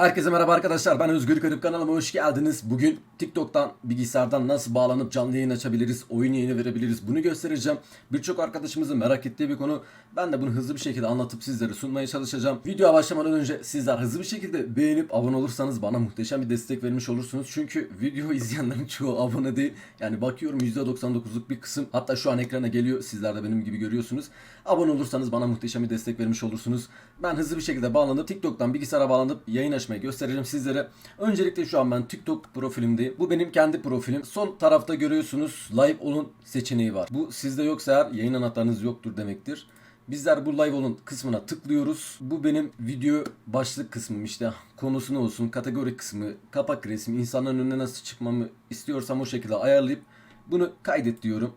Herkese merhaba arkadaşlar ben Özgür Karıp kanalıma hoş geldiniz. Bugün TikTok'tan bilgisayardan nasıl bağlanıp canlı yayın açabiliriz, oyun yayını verebiliriz bunu göstereceğim. Birçok arkadaşımızın merak ettiği bir konu. Ben de bunu hızlı bir şekilde anlatıp sizlere sunmaya çalışacağım. Videoya başlamadan önce sizler hızlı bir şekilde beğenip abone olursanız bana muhteşem bir destek vermiş olursunuz. Çünkü video izleyenlerin çoğu abone değil. Yani bakıyorum %99'luk bir kısım hatta şu an ekrana geliyor sizler de benim gibi görüyorsunuz. Abone olursanız bana muhteşem bir destek vermiş olursunuz. Ben hızlı bir şekilde bağlanıp TikTok'tan bilgisayara bağlanıp yayın açmayı göstereceğim sizlere. Öncelikle şu an ben TikTok profilimdeyim. Bu benim kendi profilim. Son tarafta görüyorsunuz live olun seçeneği var. Bu sizde yoksa eğer yayın anahtarınız yoktur demektir. Bizler bu live olun kısmına tıklıyoruz. Bu benim video başlık kısmım işte konusu ne olsun, kategori kısmı, kapak resmi, insanların önüne nasıl çıkmamı istiyorsam o şekilde ayarlayıp bunu kaydet diyorum.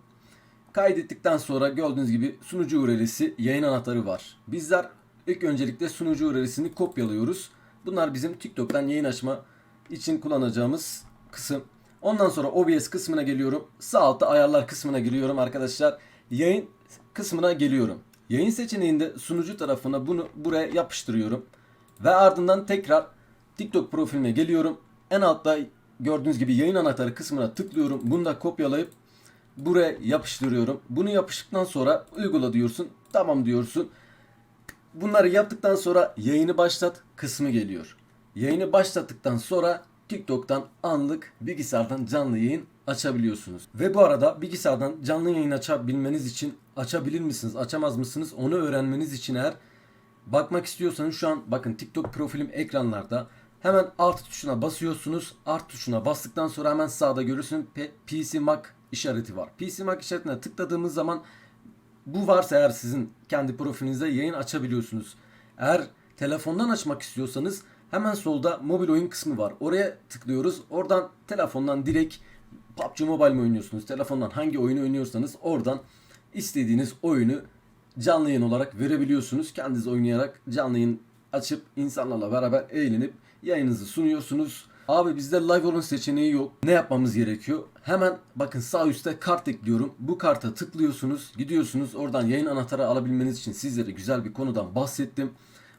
Kaydettikten sonra gördüğünüz gibi sunucu URL'si yayın anahtarı var. Bizler ilk öncelikle sunucu URL'sini kopyalıyoruz. Bunlar bizim TikTok'tan yayın açma için kullanacağımız kısım. Ondan sonra OBS kısmına geliyorum. Sağ altta ayarlar kısmına giriyorum arkadaşlar. Yayın kısmına geliyorum. Yayın seçeneğinde sunucu tarafına bunu buraya yapıştırıyorum. Ve ardından tekrar TikTok profiline geliyorum. En altta gördüğünüz gibi yayın anahtarı kısmına tıklıyorum. Bunu da kopyalayıp buraya yapıştırıyorum. Bunu yapıştıktan sonra uygula diyorsun. Tamam diyorsun. Bunları yaptıktan sonra yayını başlat kısmı geliyor. Yayını başlattıktan sonra TikTok'tan anlık bilgisayardan canlı yayın açabiliyorsunuz. Ve bu arada bilgisayardan canlı yayın açabilmeniz için açabilir misiniz, açamaz mısınız onu öğrenmeniz için eğer bakmak istiyorsanız şu an bakın TikTok profilim ekranlarda. Hemen alt tuşuna basıyorsunuz. Alt tuşuna bastıktan sonra hemen sağda görürsünüz PC Mac işareti var. PC Mac işaretine tıkladığımız zaman bu varsa eğer sizin kendi profilinizde yayın açabiliyorsunuz. Eğer telefondan açmak istiyorsanız hemen solda mobil oyun kısmı var. Oraya tıklıyoruz. Oradan telefondan direkt PUBG Mobile mi oynuyorsunuz? Telefondan hangi oyunu oynuyorsanız oradan istediğiniz oyunu canlı yayın olarak verebiliyorsunuz. Kendiniz oynayarak canlı yayın açıp insanlarla beraber eğlenip yayınınızı sunuyorsunuz. Abi bizde live olun seçeneği yok. Ne yapmamız gerekiyor? Hemen bakın sağ üstte kart ekliyorum. Bu karta tıklıyorsunuz. Gidiyorsunuz. Oradan yayın anahtarı alabilmeniz için sizlere güzel bir konudan bahsettim.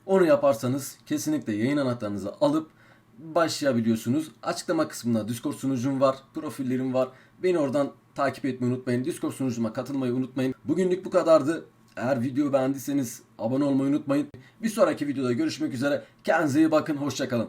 Onu yaparsanız kesinlikle yayın anahtarınızı alıp başlayabiliyorsunuz. Açıklama kısmında Discord sunucum var, profillerim var. Beni oradan takip etmeyi unutmayın. Discord sunucuma katılmayı unutmayın. Bugünlük bu kadardı. Eğer videoyu beğendiyseniz abone olmayı unutmayın. Bir sonraki videoda görüşmek üzere. Kendinize iyi bakın. Hoşçakalın.